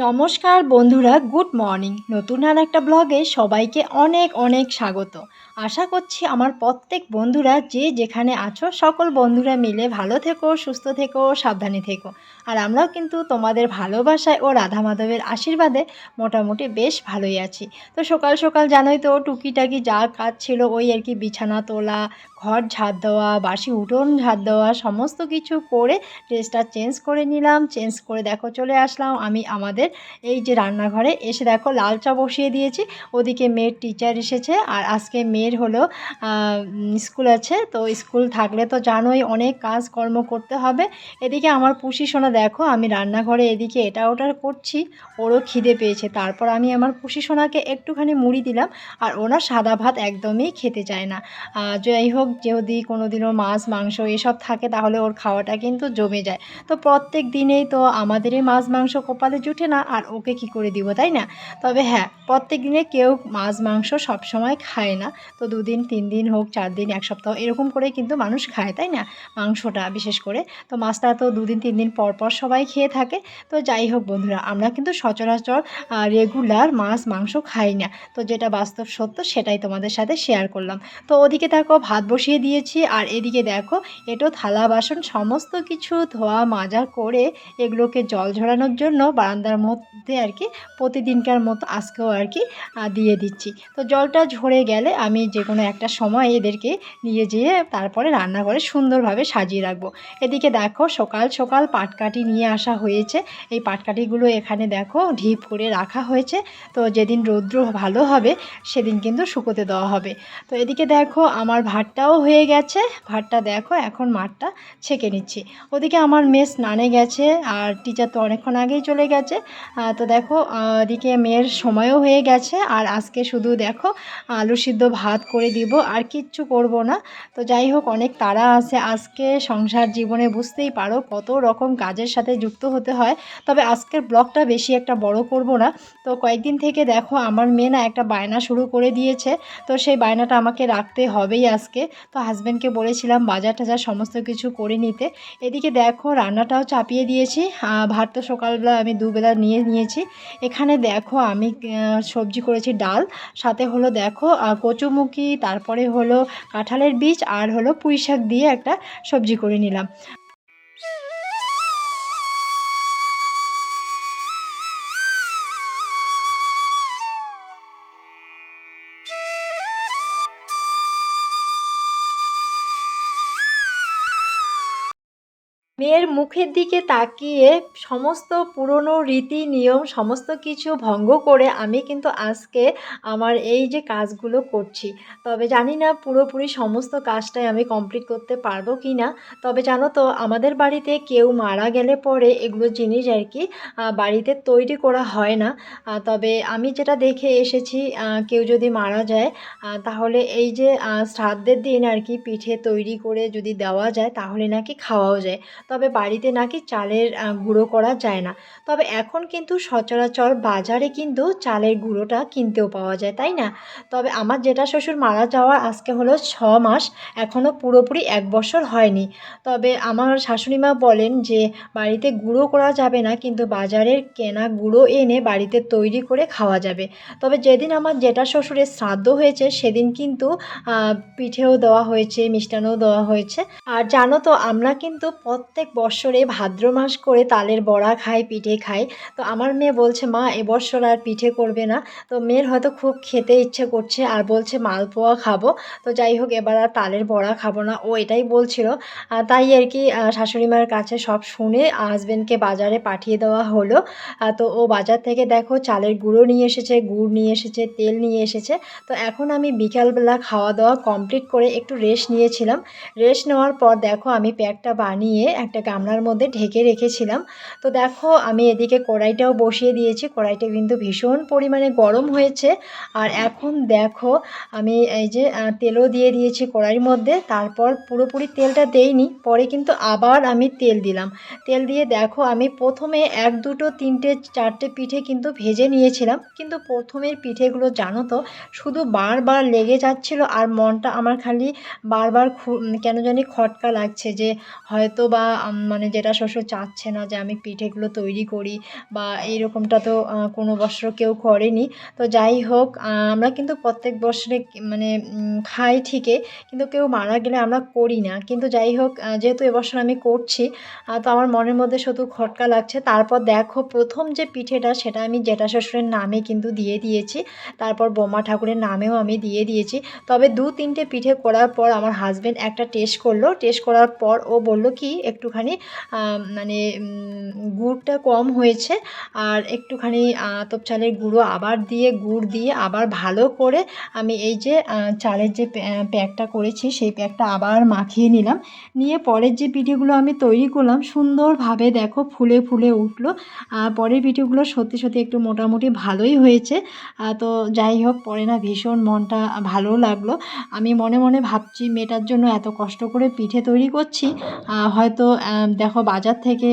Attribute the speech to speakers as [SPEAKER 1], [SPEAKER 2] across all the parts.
[SPEAKER 1] নমস্কার বন্ধুরা good morning. নতুন আর একটা ব্লগে সবাইকে অনেক অনেক স্বাগত। আশা করছি আমার প্রত্যেক বন্ধুরা যে যেখানে আছো, সকল বন্ধুরা মিলে ভালো থেকো, সুস্থ থেকো, সাবধানে থেকো। আর আমরাও কিন্তু তোমাদের ভালোবাসায় ও রাধা মাধবের আশীর্বাদে মোটামুটি বেশ ভালোই আছি। তো সকাল সকাল জানোই তো, টুকিটাকি যা কাজ ছিল, ওই আর কি বিছানা তোলা, ঘর ঝাড় দেওয়া, বাসি উঠোন ঝাড় দেওয়া, সমস্ত কিছু করে ড্রেসটা চেঞ্জ করে নিলাম, চেঞ্জ করে দেখো চলে আসলাম আমি আমাদের এই যে রান্নাঘরে। এসে দেখো লাল চা বসিয়ে দিয়েছি, ওদিকে মেয়ের টিচার এসেছে, আর আজকে মেয়ের হলো স্কুল আছে, তো স্কুল থাকলে তো জানোই অনেক কাজকর্ম করতে হবে। এদিকে আমার পুষি সোনা, দেখো, আমি রান্নাঘরে এদিকে এটা ওটা করছি, ওরও খিদে পেয়েছে। তারপর আমি আমার পুষি সোনাকে একটুখানি মুড়ি দিলাম, আর ওনার সাদা ভাত একদমই খেতে চায় না। যাই হোক, যদি কোনো দিনও মাছ, মাংস এসব থাকে, তাহলে ওর খাওয়াটা কিন্তু জমে যায়। তো প্রত্যেক দিনেই তো আমাদেরই মাছ, মাংস কপালে জুটে না, আর ওকে কি করে দিব, তাই না? তবে হ্যাঁ প্রত্যেক দিনে কেউ মাছ, মাংস সব সময় খায় না। তো দুদিন তিন দিন হোক চার দিন এক সপ্তাহ, এরকম করে কিন্তু মানুষ খায়, তাই না? মাংসটা বিশেষ করে। তো মাছটা তো দুদিন তিন দিন পর পর সবাই খেয়ে থাকে। তো যাই হোক বন্ধুরা, আমরা কিন্তু সচরাচর রেগুলার মাছ, মাংস খাই না। তো যেটা বাস্তব সত্য, সেটাই তোমাদের সাথে শেয়ার করলাম। তো ওদিকে দেখো, ভাত বসিয়ে দিয়েছি। আর এদিকে দেখো, এটো, থালা, বাসন, সমস্ত কিছু ধোয়া, মাজা করে এগুলোকে জল ঝরানোর জন্য বারান্দার মধ্যে আর কি, প্রতিদিনকার মতো আজকেও আর কি দিয়ে দিচ্ছি। তো জলটা ঝরে গেলে আমি যে কোনো একটা সময় এদেরকে নিয়ে যেয়ে তারপরে রান্নাঘরে সুন্দরভাবে সাজিয়ে রাখব। এদিকে দেখো সকাল সকাল পাটকাঠি নিয়ে আসা হয়েছে। এই পাটকাঠিগুলো এখানে দেখো ঢিপ করে রাখা হয়েছে। তো যেদিন রৌদ্র ভালো হবে, সেদিন কিন্তু শুকোতে দেওয়া হবে। তো এদিকে দেখো আমার ভাতটাও হয়ে গেছে। ভাতটা দেখো, এখন মাঠটা ছেঁকে নিচ্ছি। ওদিকে আমার মেয়ে স্নানে গেছে আর টিচার তো অনেকক্ষণ আগেই চলে গেছে। তো দেখো এদিকে মেয়ের সময়ও হয়ে গেছে। আর আজকে শুধু দেখো আলু সিদ্ধ ভাত করে দিব, আর কিচ্ছু করব না। তো যাই হোক, অনেক তারা আছে। আজকে সংসার জীবনে বুঝতেই পারো কত রকম কাজের সাথে যুক্ত হতে হয়। তবে আজকের ব্লগটা বেশি একটা বড় করব না। তো কয়েকদিন থেকে দেখো, আমার মেয়ে না একটা বায়না শুরু করে দিয়েছে। তো সেই বায়নাটা আমাকে রাখতে হবেই আজকে। তো হাজব্যান্ডকে বলেছিলাম বাজার টাজার সমস্ত কিছু করে নিতে। এদিকে দেখো, রান্নাটাও চাপিয়ে দিয়েছি। ভাত তো সকালবেলা আমি দুবেলা নিয়ে নিয়েছি। এখানে দেখো, আমি সবজি করেছি ডাল। সাথে হলো দেখো কচুমুখি তারপরে হলো কাঁঠালের বীজ আর হলো পুঁই শাক দিয়ে একটা সবজি করে নিলাম। মেয়ের মুখের দিকে তাকিয়ে সমস্ত পুরনো রীতি নিয়ম, সমস্ত কিছু ভঙ্গ করে আমি কিন্তু আজকে আমার এই যে কাজগুলো করছি। তবে জানি না পুরোপুরি সমস্ত কাজটাই আমি কমপ্লিট করতে পারব কি না। তবে জানো তো, আমাদের বাড়িতে কেউ মারা গেলে পরে এগুলো জিনিস আর কি বাড়িতে তৈরি করা হয় না। তবে আমি যেটা দেখে এসেছি কেউ যদি মারা যায় তাহলে এই যে শ্রাদ্ধের দিন আর কি পিঠে তৈরি করে যদি দেওয়া যায়, তাহলে নাকি খাওয়াও যায়। তবে বাড়িতে নাকি চালের গুঁড়ো করা যায় না। তবে এখন কিন্তু সচরাচর বাজারে কিন্তু চালের গুঁড়োটা কিনতেও পাওয়া যায়, তাই না? তবে আমার জেঠা শ্বশুর মারা যাওয়ার আজকে হলো ছ মাস এখনও পুরোপুরি এক বছর হয়নি। তবে আমার শাশুড়ি মা বলেন যে, বাড়িতে গুঁড়ো করা যাবে না, কিন্তু বাজারের কেনা গুঁড়ো এনে বাড়িতে তৈরি করে খাওয়া যাবে। তবে যেদিন আমার জেঠা শ্বশুরের শ্রাদ্ধ হয়েছে, সেদিন কিন্তু পিঠেও দেওয়া হয়েছে, মিষ্টান্নও দেওয়া হয়েছে। আর জানো তো, আমরা কিন্তু প্রত্যেক প্রত্যেক বৎসরে ভাদ্র মাস করে তালের বড়া খায়, পিঠে খায়। তো আমার মেয়ে বলছে, মা এবছর আর পিঠে করবে না। তো মেয়ের হয়তো খুব খেতে ইচ্ছে করছে আর বলছে, মালপোয়া খাব। তো যাই হোক, এবার আর তালের বড়া খাব না। ও এটাই বলছিল। তাই আর কি শাশুড়ি মার কাছে সব শুনে হাজব্যান্ডকে বাজারে পাঠিয়ে দেওয়া হলো। তো ও বাজার থেকে দেখো, চালের গুঁড়ো নিয়ে এসেছে, গুড় নিয়ে এসেছে, তেল নিয়ে এসেছে। তো এখন আমি বিকালবেলা খাওয়া দাওয়া কমপ্লিট করে একটু রেস্ট নিয়েছিলাম। রেস্ট নেওয়ার পর দেখো, আমি প্যাকটা বানিয়ে একটা গামলার মধ্যে ঢেকে রেখেছিলাম। তো দেখো, আমি এদিকে কড়াইটাও বসিয়ে দিয়েছি। কড়াইটা কিন্তু ভীষণ পরিমাণে গরম হয়েছে। আর এখন দেখো, আমি এই যে তেলও দিয়ে দিয়েছি কড়াইয়ের মধ্যে। তারপর পুরোপুরি তেলটা দেইনি। পরে কিন্তু আবার আমি তেল দিলাম। তেল দিয়ে দেখো, আমি প্রথমে এক, দুটো, তিনটে, চারটে পিঠে কিন্তু ভেজে নিয়েছিলাম। কিন্তু প্রথমের পিঠেগুলো জানো তো, শুধু বারবার লেগে যাচ্ছিল আর মনটা আমার খালি বারবার কেন জানি খটকা লাগছে যে হয়তো বা মানে যেটা শ্বশুর চাচ্ছে না যে আমি পিঠেগুলো তৈরি করি বা এইরকমটা তো কোনো বছর কেউ করেনি। তো যাই হোক আমরা কিন্তু প্রত্যেক বছরে মানে খাই ঠিকই, কিন্তু কেউ মারা গেলে আমরা করি না। কিন্তু যাই হোক যেহেতু এবছর আমি করছি তো আমার মনের মধ্যে শুধু খটকা লাগছে। তারপর দেখো, প্রথম যে পিঠেটা, সেটা আমি জেঠা শ্বশুরের নামে কিন্তু দিয়ে দিয়েছি। তারপর বোমা ঠাকুরের নামেও আমি দিয়ে দিয়েছি। তবে দু তিনটে পিঠে করার পর আমার হাজব্যান্ড একটা টেস্ট করল। টেস্ট করার পর ও বলল কি একটুখানি মানে গুড়টা কম হয়েছে। আর একটুখানি আতপ চালের গুঁড়ো আবার দিয়ে, গুড় দিয়ে আবার ভালো করে আমি এই যে চালের যে প্যাকটা করেছি, সেই প্যাকটা আবার মাখিয়ে নিলাম। নিয়ে পরের যে পিঠেগুলো আমি তৈরি করলাম, সুন্দরভাবে দেখো ফুলে ফুলে উঠল। পরের পিঠেগুলো সত্যি সত্যি একটু মোটামুটি ভালোই হয়েছে। তো যাই হোক, পরে না ভীষণ মনটা ভালো লাগল। আমি মনে মনে ভাবছি, মেয়েটার জন্য এত কষ্ট করে পিঠে তৈরি করছি হয়তো দেখো বাজার থেকে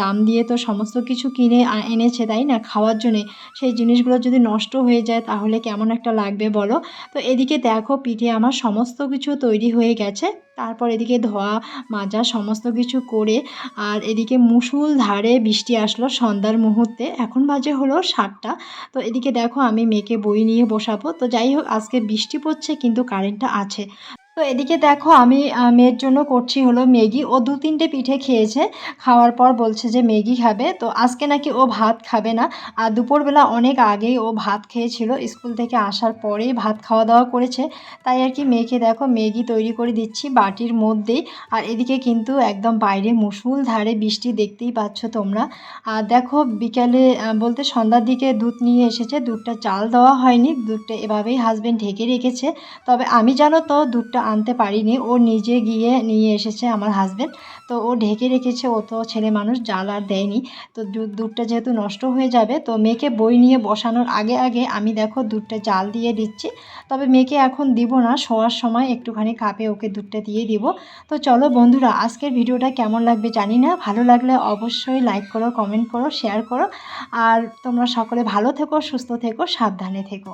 [SPEAKER 1] দাম দিয়ে তো সমস্ত কিছু কিনে এনেছে, তাই না? খাওয়ার জন্যে। সেই জিনিসগুলো যদি নষ্ট হয়ে যায়, তাহলে কেমন একটা লাগবে বলো? তো এদিকে দেখো, পিঠে আমার সমস্ত কিছু তৈরি হয়ে গেছে। তারপর এদিকে ধোয়া, মাজা সমস্ত কিছু করে, আর এদিকে মুসুল ধারে বৃষ্টি আসলো সন্ধ্যার মুহূর্তে। এখন বাজে হলো সাতটা। তো এদিকে দেখো, আমি মেয়েকে বই নিয়ে বসাবো। তো যাই হোক, আজকে বৃষ্টি পড়ছে, কিন্তু কারেন্টটা আছে। তো এদিকে দেখো আমি মেয়ের জন্য করছি হলো ম্যাগি। ও দু তিনটে পিঠে খেয়েছে, খাওয়ার পর বলছে যে ম্যাগি খাবে। তো আজকে নাকি ও ভাত খাবে না। আর দুপুরবেলা অনেক আগেই ও ভাত খেয়েছিল। স্কুল থেকে আসার পরেই ভাত খাওয়া দাওয়া করেছে। তাই আর কি মেয়েকে দেখো ম্যাগি তৈরি করে দিচ্ছি বাটির মধ্যেই। আর এদিকে কিন্তু একদম বাইরে মুসুল ধারে বৃষ্টি দেখতেই পাচ্ছ তোমরা। আর দেখো বিকালে বলতে সন্ধ্যার দিকে দুধ নিয়ে এসেছে। দুধটা চাল দেওয়া হয়নি। দুধটা এভাবেই হাজবেন্ড ঢেকে রেখেছে। তবে আমি জানো তো, দুধটা আনতে পারিনি। ও নিজে গিয়ে নিয়ে এসেছে আমার হাজবেন্ড তো ও ঢেকে রেখেছে, ও তো ছেলে মানুষ, জাল আর দেয়নি। তো দুধ দুধটা যেহেতু নষ্ট হয়ে যাবে, তো মেয়েকে বই নিয়ে বসানোর আগে আগে আমি দেখো দুধটা জাল দিয়ে দিচ্ছি। তবে মেয়েকে এখন দিব না, শোয়ার সময় একটুখানি কাপে ওকে দুধটা দিয়ে দিব। তো চলো বন্ধুরা, আজকের ভিডিওটা কেমন লাগবে জানি না। ভালো লাগলে অবশ্যই লাইক করো কমেন্ট করো শেয়ার করো। আর তোমরা সকলে ভালো থেকো, সুস্থ থেকো, সাবধানে থেকো।